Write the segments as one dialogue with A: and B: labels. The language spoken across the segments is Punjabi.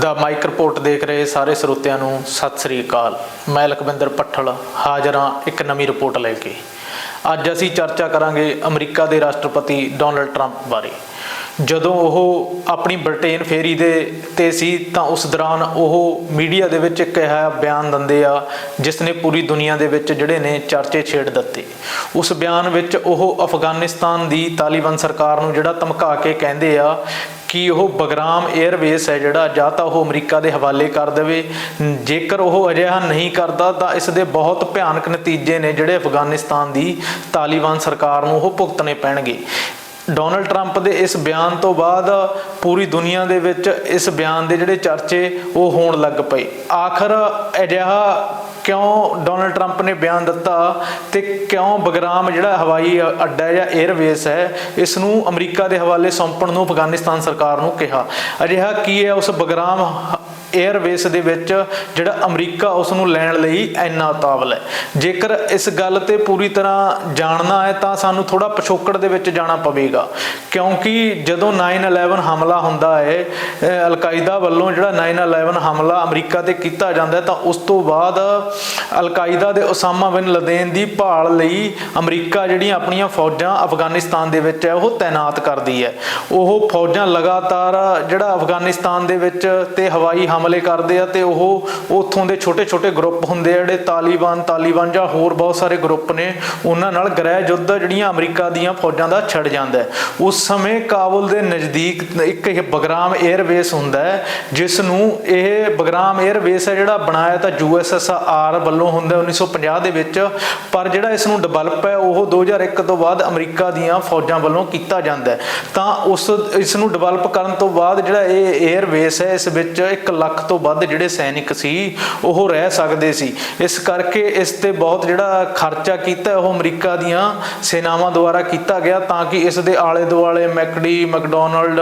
A: ਦਾ ਮਾਈਕ ਰਿਪੋਰਟ ਦੇਖ ਰਹੇ ਸਾਰੇ ਸਰੋਤਿਆਂ ਨੂੰ ਸਤਿ ਸ੍ਰੀ ਅਕਾਲ। ਮੈਂ ਲਖਵਿੰਦਰ ਪੱਠਲ, ਹਾਜ਼ਰ ਹਾਂ ਇੱਕ ਨਵੀਂ ਰਿਪੋਰਟ ਲੈ ਕੇ। ਅੱਜ ਅਸੀਂ ਚਰਚਾ ਕਰਾਂਗੇ ਅਮਰੀਕਾ ਦੇ ਰਾਸ਼ਟਰਪਤੀ ਡੋਨਲਡ ਟਰੰਪ ਬਾਰੇ। ਜਦੋਂ ਉਹ ਆਪਣੀ ਬ੍ਰਿਟੇਨ ਫੇਰੀ ਦੇ ਤੇ ਸੀ ਤਾਂ ਉਸ ਦੌਰਾਨ ਉਹ ਮੀਡੀਆ ਦੇ ਵਿੱਚ ਇੱਕ ਇਹ ਬਿਆਨ ਦਿੰਦੇ ਆ, ਜਿਸ ਨੇ ਪੂਰੀ ਦੁਨੀਆ ਦੇ ਵਿੱਚ ਜਿਹੜੇ ਨੇ ਚਰਚੇ ਛੇੜ ਦਿੱਤੇ। ਉਸ ਬਿਆਨ ਵਿੱਚ ਉਹ ਅਫਗਾਨਿਸਤਾਨ ਦੀ ਤਾਲਿਬਾਨ ਸਰਕਾਰ ਨੂੰ ਜਿਹੜਾ ਧਮਕਾ ਕੇ ਕਹਿੰਦੇ ਆ ਕਿ ਉਹ ਬਗਰਾਮ 에ਅਰਵੇਸ ਹੈ ਜਿਹੜਾ, ਜਾਂ ਤਾਂ ਉਹ ਅਮਰੀਕਾ ਦੇ ਹਵਾਲੇ ਕਰ ਦੇਵੇ। ਜੇਕਰ ਉਹ ਅਜਿਹਾ ਨਹੀਂ ਕਰਦਾ ਤਾਂ ਇਸ ਦੇ ਬਹੁਤ ਭਿਆਨਕ ਨਤੀਜੇ ਨੇ ਜਿਹੜੇ ਅਫਗਾਨਿਸਤਾਨ ਦੀ ਤਾਲਿਬਾਨ ਸਰਕਾਰ ਨੂੰ ਉਹ ਭੁਗਤਣੇ ਪੈਣਗੇ। ਡੋਨਲਡ ਟਰੰਪ ਦੇ ਇਸ ਬਿਆਨ ਤੋਂ ਬਾਅਦ ਪੂਰੀ ਦੁਨੀਆ ਦੇ ਵਿੱਚ ਇਸ ਬਿਆਨ ਦੇ ਜਿਹੜੇ ਚਰਚੇ ਉਹ ਹੋਣ ਲੱਗ ਪਏ। ਆਖਰ ਅਜਿਹਾ ਕਿਉਂ ਡੋਨਲਡ ਟਰੰਪ ਨੇ ਬਿਆਨ ਦਿੱਤਾ ਤੇ ਕਿਉਂ ਬਗਰਾਮ ਜਿਹੜਾ ਹਵਾਈ ਅੱਡਾ ਜਾਂ 에ਅਰਵੇਸ ਹੈ ਇਸ ਨੂੰ ਅਮਰੀਕਾ ਦੇ ਹਵਾਲੇ ਸੌਂਪਣ ਨੂੰ ਅਫਗਾਨਿਸਤਾਨ ਸਰਕਾਰ ਨੂੰ ਕਿਹਾ? ਅਜਿਹਾ ਕੀ ਹੈ? ਉਸ ਬਗਰਾਮ 에ਅਰਵੇਸ ਦੇ ਵਿੱਚ ਜਿਹੜਾ ਅਮਰੀਕਾ ਉਸ ਨੂੰ ਲੈਣ ਲਈ ਇੰਨਾ ਉਤਾਵਲ ਹੈ। ਜੇਕਰ ਇਸ ਗੱਲ ਤੇ ਪੂਰੀ ਤਰ੍ਹਾਂ ਜਾਣਨਾ ਹੈ ਤਾਂ ਸਾਨੂੰ ਥੋੜਾ ਪਿਛੋਕੜ ਦੇ ਵਿੱਚ ਜਾਣਾ ਪਵੇਗਾ। ਕਿਉਂਕਿ ਜਦੋਂ 9/11 ਹਮਲਾ ਹੁੰਦਾ ਹੈ, ਅਹ ਅਲ-ਕਾਇਦਾ ਵੱਲੋਂ ਜਿਹੜਾ 9/11 ਹਮਲਾ ਅਮਰੀਕਾ ਤੇ ਕੀਤਾ ਜਾਂਦਾ ਹੈ, ਤਾਂ ਉਸ ਤੋਂ ਬਾਅਦ ਅਲ-ਕਾਇਦਾ ਦੇ ਉਸਾਮਾ ਬਿਨ ਲਦੇਨ ਦੀ ਭਾਲ ਲਈ ਅਮਰੀਕਾ ਜਿਹੜੀਆਂ ਆਪਣੀਆਂ ਫੌਜਾਂ ਅਫਗਾਨਿਸਤਾਨ ਦੇ ਵਿੱਚ ਹੈ, ਉਹ ਤਾਇਨਾਤ ਕਰਦੀ ਹੈ। ਉਹ ਫੌਜਾਂ ਲਗਾਤਾਰ ਜਿਹੜਾ ਅਫਗਾਨਿਸਤਾਨ ਦੇ ਵਿੱਚ ਤੇ ਹਵਾਈ ਹਮਲੇ ਕਰਦੇ ਆ ਤੇ ਉਹ ਉੱਥੋਂ ਦੇ ਛੋਟੇ-ਛੋਟੇ ਗਰੁੱਪ ਹੁੰਦੇ ਆ ਜਿਹੜੇ ਤਾਲੀਬਾਨ ਤਾਲੀਬਾਨ ਜਾਂ ਹੋਰ ਬਹੁਤ ਸਾਰੇ ਗਰੁੱਪ ਨੇ, ਉਹਨਾਂ ਨਾਲ ਗ੍ਰਹਿ ਯੁੱਧ ਜਿਹੜੀਆਂ ਅਮਰੀਕਾ ਦੀਆਂ ਫੌਜਾਂ ਦਾ ਛੜ ਜਾਂਦਾ ਉਸ ਸਮੇਂ ਕਾਬੁਲ ਦੇ ਨਜ਼ਦੀਕ ਇੱਕ ਇਹ ਬਗਰਾਮ 에ਅਰਬੇਸ ਹੁੰਦਾ ਹੈ ਜਿਸ ਨੂੰ ਇਹ ਬਗਰਾਮ 에ਅਰਬੇਸ ਹੈ ਜਿਹੜਾ ਬਣਾਇਆ ਤਾਂ ਯੂਐਸਐਸਆਰ ਵੱਲੋਂ ਹੁੰਦਾ 1950 ਦੇ ਵਿੱਚ, ਪਰ ਜਿਹੜਾ ਇਸ ਨੂੰ ਡਿਵੈਲਪ ਹੈ ਉਹ 2001 ਤੋਂ ਬਾਅਦ ਅਮਰੀਕਾ ਦੀਆਂ ਫੌਜਾਂ ਵੱਲੋਂ ਕੀਤਾ ਜਾਂਦਾ ਤਾਂ ਉਸ ਇਸ ਨੂੰ ਡਿਵੈਲਪ ਕਰਨ ਤੋਂ ਬਾਅਦ ਜਿਹੜਾ ਇਹ 에ਅਰਬੇਸ ਹੈ, ਇਸ ਵਿੱਚ 1 ਲੱਖ ਲੱਖ ਤੋਂ ਵੱਧ ਜਿਹੜੇ ਸੈਨਿਕ ਸੀ, ਉਹ ਰਹਿ ਸਕਦੇ ਸੀ। ਇਸ ਕਰਕੇ ਇਸ ਤੇ ਬਹੁਤ ਜਿਹੜਾ ਖਰਚਾ ਕੀਤਾ, ਉਹ ਅਮਰੀਕਾ ਦੀਆਂ ਸੈਨਾਵਾਂ ਦੁਆਰਾ ਕੀਤਾ ਗਿਆ ਤਾਂ ਕਿ ਇਸ ਦੇ ਆਲੇ ਦੁਆਲੇ ਮੈਕਡੀ, ਮੈਕਡੋਨਲਡ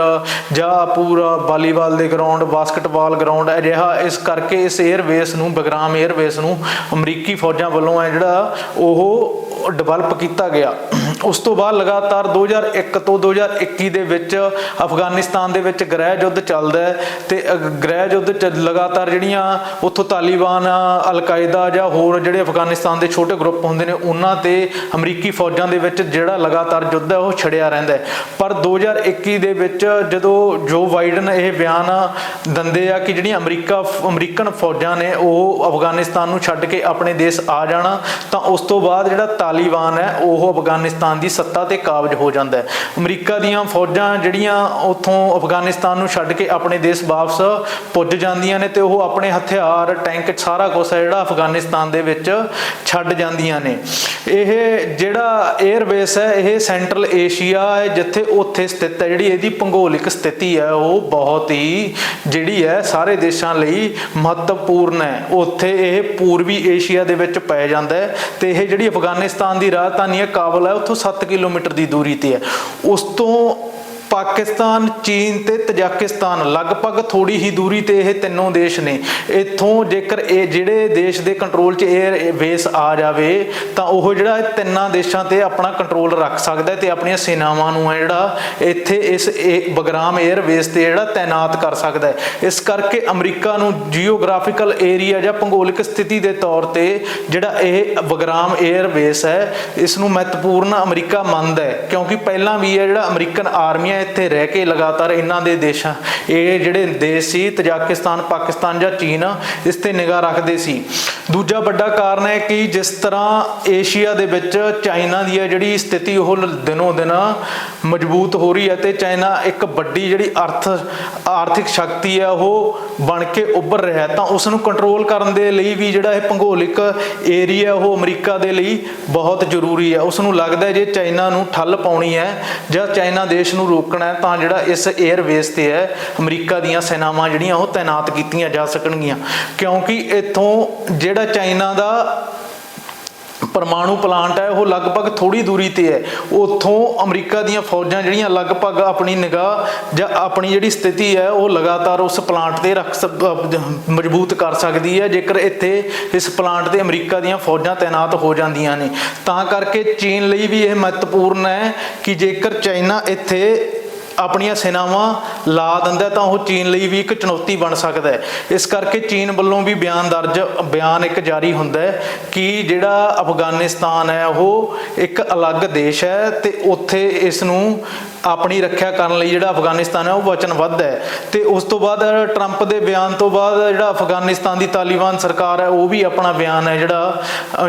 A: ਜਾਂ ਪੂਰਾ ਵਾਲੀਬਾਲ ਦੇ ਗਰਾਊਂਡ, ਬਾਸਕਟਬਾਲ ਗਰਾਊਂਡ ਅਜਿਹਾ ਇਸ ਕਰਕੇ ਇਸ 에ਅਰਬੇਸ ਨੂੰ, ਬਗਰਾਮ 에ਅਰਬੇਸ ਨੂੰ ਅਮਰੀਕੀ ਫੌਜਾਂ ਵੱਲੋਂ ਹੈ ਜਿਹੜਾ ਉਹ ਡਿਵੈਲਪ ਕੀਤਾ ਗਿਆ। ਉਸ ਤੋਂ ਬਾਅਦ ਲਗਾਤਾਰ 2001 ਤੋਂ 2021 ਦੇ ਵਿੱਚ ਅਫਗਾਨਿਸਤਾਨ ਦੇ ਵਿੱਚ ਗ੍ਰਹਿ ਯੁੱਧ ਚੱਲਦਾ ਹੈ ਤੇ ਗ੍ਰਹਿ ਯੁੱਧ ਲਗਾਤਾਰ ਜਿਹੜੀਆਂ ਉੱਥੋਂ ਤਾਲਿਬਾਨ, ਅਲ-ਕਾਇਦਾ ਜਾਂ ਹੋਰ ਜਿਹੜੇ ਅਫਗਾਨਿਸਤਾਨ ਦੇ ਛੋਟੇ ਗਰੁੱਪ ਹੁੰਦੇ ਨੇ, ਉਹਨਾਂ ਤੇ ਅਮਰੀਕੀ ਫੌਜਾਂ ਦੇ ਵਿੱਚ ਜਿਹੜਾ ਲਗਾਤਾਰ ਯੁੱਧ ਹੈ, ਉਹ ਛੜਿਆ ਰਹਿੰਦਾ ਹੈ। ਪਰ 2021 ਦੇ ਵਿੱਚ ਜਦੋਂ ਜੋ ਬਾਈਡਨ ਇਹ ਬਿਆਨ ਦਿੰਦੇ ਆ ਕਿ ਜਿਹੜੀਆਂ ਅਮਰੀਕਾ, ਅਮਰੀਕਨ ਫੌਜਾਂ ਨੇ ਉਹ ਅਫਗਾਨਿਸਤਾਨ ਨੂੰ ਛੱਡ ਕੇ ਆਪਣੇ ਦੇਸ਼ ਆ ਜਾਣਾ, ਤਾਂ ਉਸ ਤੋਂ ਬਾਅਦ ਜਿਹੜਾ ਤਾਲਿਬਾਨ ਹੈ, ਉਹ ਅਫਗਾਨਿਸਤਾਨ ਦੀ ਸੱਤਾ ਤੇ ਕਾਬਜ ਹੋ ਜਾਂਦਾ ਹੈ। ਅਮਰੀਕਾ ਦੀਆਂ ਫੌਜਾਂ ਜਿਹੜੀਆਂ ਉੱਥੋਂ ਅਫਗਾਨਿਸਤਾਨ ਨੂੰ ਛੱਡ ਕੇ ਆਪਣੇ ਦੇਸ਼ ਵਾਪਸ ਪੁੱਜ ਜਾਂਦੀਆਂ ਨੇ ਤੇ ਉਹ ਆਪਣੇ ਹਥਿਆਰ, ਟੈਂਕ, ਸਾਰਾ ਕੁਝ ਹੈ ਜਿਹੜਾ ਅਫਗਾਨਿਸਤਾਨ ਦੇ ਵਿੱਚ ਛੱਡ ਜਾਂਦੀਆਂ ਨੇ। ਇਹ ਜਿਹੜਾ 에ਅਰਬੇਸ ਹੈ, ਇਹ ਸੈਂਟਰਲ ਏਸ਼ੀਆ ਹੈ, ਜਿੱਥੇ ਉੱਥੇ ਸਥਿਤ ਹੈ। ਜਿਹੜੀ ਇਹਦੀ ਭੂਗੋਲਿਕ ਸਥਿਤੀ ਹੈ, ਉਹ ਬਹੁਤ ਹੀ ਜਿਹੜੀ ਹੈ ਸਾਰੇ ਦੇਸ਼ਾਂ ਲਈ ਮਹੱਤਵਪੂਰਨ ਹੈ। ਉੱਥੇ ਇਹ ਪੂਰਬੀ ਏਸ਼ੀਆ ਦੇ ਵਿੱਚ ਪੈ ਜਾਂਦਾ ਹੈ ਤੇ ਇਹ ਜਿਹੜੀ ਅਫਗਾਨਿਸਤਾਨ ਦੀ ਰਾਜਧਾਨੀ ਹੈ, ਕਾਬਲ ਹੈ, ਉੱਥੋਂ 7 ਕਿਲੋਮੀਟਰ ਦੀ ਦੂਰੀ ਤੇ ਹੈ। ਉਸ ਤੋਂ ਪਾਕਿਸਤਾਨ, ਚੀਨ ਤੇ ਤਜਾਕਿਸਤਾਨ। ਲਗਭਗ ਥੋੜੀ ਹੀ ਦੂਰੀ ਤੇ ਇਹ ਤਿੰਨੋਂ ਦੇਸ਼ ਨੇ। ਇੱਥੋਂ ਜੇਕਰ ਇਹ ਜਿਹੜੇ ਦੇਸ਼ ਦੇ ਕੰਟਰੋਲ 'ਚ ਏਅਰ ਬੇਸ ਆ ਜਾਵੇ, ਤਾਂ ਉਹ ਜਿਹੜਾ ਤਿੰਨਾਂ ਦੇਸ਼ਾਂ ਤੇ ਆਪਣਾ ਕੰਟਰੋਲ ਰੱਖ ਸਕਦਾ ਤੇ ਆਪਣੀਆਂ ਸੈਨਾਵਾਂ ਨੂੰ ਜਿਹੜਾ ਇੱਥੇ ਇਸ ਬਗਰਾਮ 에ਅਰ ਬੇਸ ਤੇ ਜਿਹੜਾ ਤਾਇਨਾਤ ਕਰ ਸਕਦਾ ਇਸ ਕਰਕੇ ਅਮਰੀਕਾ ਨੂੰ ਜੀਓਗ੍ਰਾਫੀਕਲ ਏਰੀਆ ਜਾਂ ਭੂਗੋਲਿਕ ਸਥਿਤੀ ਦੇ ਤੌਰ ਤੇ ਜਿਹੜਾ ਇਹ ਬਗਰਾਮ 에ਅਰ ਬੇਸ ਹੈ, ਇਸ ਨੂੰ ਮਹੱਤਵਪੂਰਨ ਅਮਰੀਕਾ ਮੰਨਦਾ ਹੈ। ਕਿਉਂਕਿ ਪਹਿਲਾਂ ਵੀ ਹੈ ਜਿਹੜਾ ਅਮਰੀਕਨ ਆਰਮੀਆਂ ਇੱਥੇ ਰਹਿ ਕੇ ਲਗਾਤਾਰ ਇਹਨਾਂ ਦੇ ਦੇਸ਼ਾਂ ਇਹ ਜਿਹੜੇ ਦੇਸ਼ ਸੀ, ਤਜਾਕਿਸਤਾਨ, ਪਾਕਿਸਤਾਨ ਜਾਂ ਚੀਨ, ਇਸ ਤੇ ਨਿਗਾਹ ਰੱਖਦੇ ਸੀ। ਦੂਜਾ ਵੱਡਾ ਕਾਰਨ ਹੈ ਕਿ ਜਿਸ ਤਰ੍ਹਾਂ ਏਸ਼ੀਆ ਦੇ ਵਿੱਚ ਚਾਈਨਾ ਦੀ ਜਿਹੜੀ ਸਥਿਤੀ, ਉਹ ਦਿਨੋਂ ਦਿਨ ਮਜ਼ਬੂਤ ਹੋ ਰਹੀ ਹੈ ਤੇ ਚਾਈਨਾ ਇੱਕ ਵੱਡੀ ਜਿਹੜੀ ਅਰਥ, ਆਰਥਿਕ ਸ਼ਕਤੀ ਹੈ, ਉਹ ਬਣ ਕੇ ਉੱਭਰ ਰਿਹਾ ਤਾਂ ਉਸ ਨੂੰ ਕੰਟਰੋਲ ਕਰਨ ਦੇ ਲਈ ਵੀ ਜਿਹੜਾ ਇਹ ਭੂਗੋਲਿਕ ਏਰੀਆ ਉਹ ਅਮਰੀਕਾ ਦੇ ਲਈ ਬਹੁਤ ਜ਼ਰੂਰੀ ਹੈ। ਉਸ ਨੂੰ ਲੱਗਦਾ ਜੇ ਚਾਈਨਾ ਨੂੰ ਠੱਲ ਪਾਉਣੀ ਹੈ ਜਾਂ ਚਾਈਨਾ ਦੇਸ਼ ਨੂੰ ਰੋਕ ਰੋਕਣਾ ਤਾਂ ਜਿਹੜਾ ਇਸ 에ਅਰਵੇਸ ਤੇ ਹੈ, ਅਮਰੀਕਾ ਦੀਆਂ ਸੈਨਾਵਾਂ ਜਿਹੜੀਆਂ, ਉਹ ਤਾਇਨਾਤ ਕੀਤੀਆਂ ਜਾ ਸਕਣਗੀਆਂ। ਕਿਉਂਕਿ ਇੱਥੋਂ ਜਿਹੜਾ ਚਾਈਨਾ ਦਾ ਪਰਮਾਣੂ ਪਲਾਂਟ ਹੈ, ਉਹ ਲਗਭਗ ਥੋੜੀ ਦੂਰੀ ਤੇ ਹੈ। ਉੱਥੋਂ ਅਮਰੀਕਾ ਦੀਆਂ ਫੌਜਾਂ ਜਿਹੜੀਆਂ ਲਗਭਗ ਆਪਣੀ ਨਿਗਾਹ ਜਾਂ ਆਪਣੀ ਜਿਹੜੀ ਸਥਿਤੀ ਹੈ, ਉਹ ਲਗਾਤਾਰ ਉਸ ਪਲਾਂਟ ਤੇ ਰੱਖ ਸਕ- ਮਜ਼ਬੂਤ ਕਰ ਸਕਦੀ ਹੈ, ਜੇਕਰ ਇੱਥੇ ਇਸ ਪਲਾਂਟ ਤੇ ਅਮਰੀਕਾ ਦੀਆਂ ਫੌਜਾਂ ਤਾਇਨਾਤ ਹੋ ਜਾਂਦੀਆਂ ਨੇ। ਤਾਂ ਕਰਕੇ ਚੀਨ ਲਈ ਵੀ ਇਹ ਮਹੱਤਵਪੂਰਨ ਹੈ ਕਿ ਜੇਕਰ ਚਾਈਨਾ ਇੱਥੇ ਆਪਣੀਆਂ ਸੈਨਾਵਾਂ ਲਾ ਦਿੰਦਾ ਤਾਂ ਉਹ ਚੀਨ ਲਈ ਵੀ ਇੱਕ ਚੁਣੌਤੀ ਬਣ ਸਕਦਾ ਹੈ। ਇਸ ਕਰਕੇ ਚੀਨ ਵੱਲੋਂ ਵੀ ਬਿਆਨ ਦਰਜ, ਬਿਆਨ ਇੱਕ ਜਾਰੀ ਹੁੰਦਾ ਹੈ ਕਿ ਜਿਹੜਾ ਅਫਗਾਨਿਸਤਾਨ ਹੈ, ਉਹ ਇੱਕ ਅਲੱਗ ਦੇਸ਼ ਹੈ ਤੇ ਉੱਥੇ ਇਸ ਨੂੰ ਆਪਣੀ ਰੱਖਿਆ ਕਰਨ ਲਈ ਜਿਹੜਾ ਅਫਗਾਨਿਸਤਾਨ ਹੈ, ਉਹ ਵਚਨਬੱਧ ਹੈ। ਤੇ ਉਸ ਤੋਂ ਬਾਅਦ ਟਰੰਪ ਦੇ ਬਿਆਨ ਤੋਂ ਬਾਅਦ ਜਿਹੜਾ ਅਫਗਾਨਿਸਤਾਨ ਦੀ ਤਾਲਿਬਾਨ ਸਰਕਾਰ ਹੈ, ਉਹ ਵੀ ਆਪਣਾ ਬਿਆਨ ਹੈ ਜਿਹੜਾ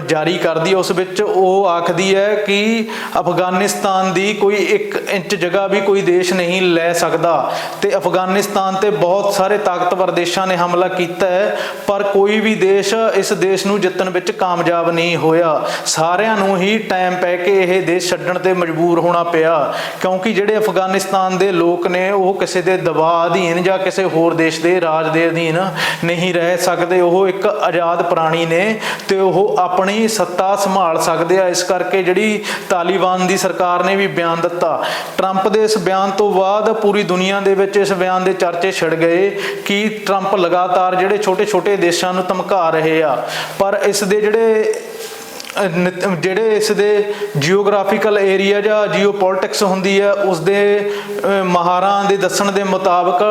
A: ਜਾਰੀ ਕਰਦੀ ਹੈ। ਉਸ ਵਿੱਚ ਉਹ ਆਖਦੀ ਹੈ ਕਿ ਅਫਗਾਨਿਸਤਾਨ ਦੀ ਕੋਈ 1 ਇੰਚ ਜਗ੍ਹਾ ਵੀ ਕੋਈ ਦੇਸ਼ ਨਹੀਂ ਲੈ ਸਕਦਾ। ਤੇ ਅਫਗਾਨਿਸਤਾਨ ਤੇ ਬਹੁਤ ਸਾਰੇ ਤਾਕਤਵਰ ਦੇਸ਼ਾਂ ਨੇ ਹਮਲਾ ਕੀਤਾ ਹੈ, ਪਰ ਕੋਈ ਵੀ ਦੇਸ਼ ਇਸ ਦੇਸ਼ ਨੂੰ ਜਿੱਤਣ ਵਿੱਚ ਕਾਮਯਾਬ ਨਹੀਂ ਹੋਇਆ। ਸਾਰਿਆਂ ਨੂੰ ਹੀ ਟਾਈਮ ਪੈ ਕੇ ਇਹ ਦੇਸ਼ ਛੱਡਣ ਤੇ ਮਜਬੂਰ ਹੋਣਾ ਪਿਆ, ਕਿਉਂਕਿ ਜਿਹੜੇ ਅਫਗਾਨਿਸਤਾਨ ਦੇ ਲੋਕ ਨੇ, ਉਹ ਕਿਸੇ ਦੇ ਦਬਾਅ ਅਧੀਨ ਜਾਂ ਕਿਸੇ ਹੋਰ ਦੇਸ਼ ਦੇ ਰਾਜ ਦੇ ਅਧੀਨ ਨਹੀਂ ਰਹਿ ਸਕਦੇ। ਉਹ ਇੱਕ ਆਜ਼ਾਦ ਪ੍ਰਾਣੀ ਨੇ ਤੇ ਉਹ ਆਪਣੀ ਸੱਤਾ ਸੰਭਾਲ ਸਕਦੇ ਆ। ਇਸ ਕਰਕੇ ਜਿਹੜੀ ਤਾਲਿਬਾਨ ਦੀ ਸਰਕਾਰ ਨੇ ਵੀ ਬਿਆਨ ਦਿੱਤਾ। ਟਰੰਪ ਦੇ ਇਸ ਬਿਆਨ ਤੋਂ ਬਾਅਦ ਪੂਰੀ ਦੁਨੀਆ ਦੇ ਵਿੱਚ ਇਸ ਬਿਆਨ ਦੇ ਚਰਚੇ ਛਿੜ ਗਏ ਕਿ ਟਰੰਪ ਲਗਾਤਾਰ ਜਿਹੜੇ ਛੋਟੇ-ਛੋਟੇ ਦੇਸ਼ਾਂ ਨੂੰ ਧਮਕਾ ਰਹੇ ਆ। ਪਰ ਇਸ ਦੇ ਜਿਹੜੇ ਜਿਹੜੇ ਇਸ ਦੇ ਜੀਓਗ੍ਰਾਫੀਕਲ ਏਰੀਆ ਜਾਂ ਜੀਓਪੋਲਿਟਿਕਸ ਹੁੰਦੀ ਹੈ ਉਸ ਦੇ ਅਹ, ਮਾਹਰਾਂ ਦੇ ਦੱਸਣ ਦੇ ਮੁਤਾਬਕ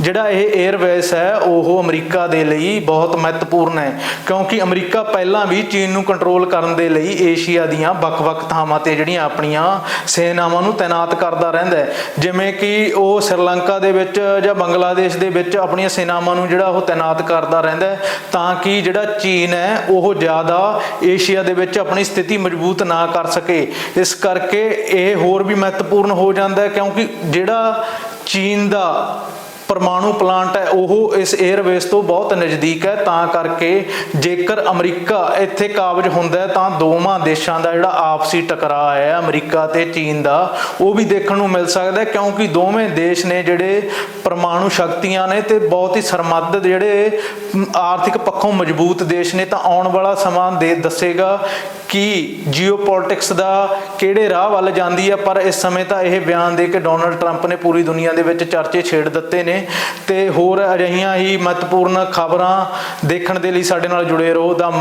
A: ਜਿਹੜਾ ਇਹ 에ਅਰਵੇਸ ਹੈ ਉਹ ਅਮਰੀਕਾ ਦੇ ਲਈ ਬਹੁਤ ਮਹੱਤਵਪੂਰਨ ਹੈ। ਕਿਉਂਕਿ ਅਮਰੀਕਾ ਪਹਿਲਾਂ ਵੀ ਚੀਨ ਨੂੰ ਕੰਟਰੋਲ ਕਰਨ ਦੇ ਲਈ ਏਸ਼ੀਆ ਦੀਆਂ ਵੱਖ-ਵੱਖ ਥਾਵਾਂ ਤੇ ਜਿਹੜੀਆਂ ਆਪਣੀਆਂ ਸੈਨਾਵਾਂ ਨੂੰ ਤਾਇਨਾਤ ਕਰਦਾ ਰਹਿੰਦਾ ਹੈ। ਜਿਵੇਂ ਕਿ ਉਹ ਸ੍ਰੀਲੰਕਾ ਦੇ ਵਿੱਚ ਜਾਂ ਬੰਗਲਾਦੇਸ਼ ਦੇ ਵਿੱਚ ਆਪਣੀਆਂ ਸੈਨਾਵਾਂ ਨੂੰ ਜਿਹੜਾ ਉਹ ਤਾਇਨਾਤ ਕਰਦਾ ਰਹਿੰਦਾ ਹੈ ਤਾਂ ਕਿ ਜਿਹੜਾ ਚੀਨ ਹੈ ਉਹ ਜ਼ਿਆਦਾ ਏਸ਼ੀਆ ਦੇ ਵਿੱਚ ਆਪਣੀ ਸਥਿਤੀ ਮਜ਼ਬੂਤ ਨਾ ਕਰ ਸਕੇ। ਇਸ ਕਰਕੇ ਇਹ ਹੋਰ ਵੀ ਮਹੱਤਵਪੂਰਨ ਹੋ ਜਾਂਦਾ ਹੈ ਕਿਉਂਕਿ ਜਿਹੜਾ ਚੀਨ ਦਾ ਪਰਮਾਣੂ ਪਲਾਂਟ ਹੈ, ਉਹ ਇਸ 에ਅਰਵੇਸ ਤੋਂ ਬਹੁਤ ਨਜ਼ਦੀਕ ਹੈ, ਤਾਂ ਕਰਕੇ ਜੇਕਰ ਅਮਰੀਕਾ ਇੱਥੇ ਕਾਬਜ ਹੁੰਦਾ ਤਾਂ ਦੋਵਾਂ ਦੇਸ਼ਾਂ ਦਾ ਜਿਹੜਾ ਆਪਸੀ ਟਕਰਾਅ ਹੈ, ਅਮਰੀਕਾ ਤੇ ਚੀਨ ਦਾ, ਉਹ ਵੀ ਦੇਖਣ ਨੂੰ ਮਿਲ ਸਕਦਾ ਕਿਉਂਕਿ ਦੋਵੇਂ ਦੇਸ਼ ਨੇ ਜਿਹੜੇ ਪਰਮਾਣੂ ਸ਼ਕਤੀਆਂ ਨੇ ਤੇ ਬਹੁਤ ਹੀ ਸਰਮੱਧ ਜਿਹੜੇ ਆਰਥਿਕ ਪੱਖੋਂ ਮਜ਼ਬੂਤ ਦੇਸ਼ ਨੇ, ਤਾਂ ਆਉਣ ਵਾਲਾ ਸਮਾਂ ਦੇ ਦੱਸੇਗਾ ਕਿ ਜੀਓਪੋਲਿਟਿਕਸ ਦਾ ਕਿਹੜੇ ਰਾਹ ਵੱਲ ਜਾਂਦੀ ਹੈ, ਪਰ ਇਸ ਸਮੇਂ ਤਾਂ ਇਹ ਬਿਆਨ ਦੇ ਕੇ ਡੋਨਲਡ ਟਰੰਪ ਨੇ ਪੂਰੀ ਦੁਨੀਆ ਦੇ ਵਿੱਚ ਚਰਚੇ ਛੇੜ ਦਿੱਤੇ ਨੇ। ਨੇ ਤੇ ਹੋਰ ਅਜਿਹੀਆਂ ਹੀ ਮਹੱਤਵਪੂਰਨ ਖਬਰਾਂ ਦੇਖਣ ਦੇ ਲਈ ਸਾਡੇ ਨਾਲ ਜੁੜੇ ਰਹੋ। ਦਾ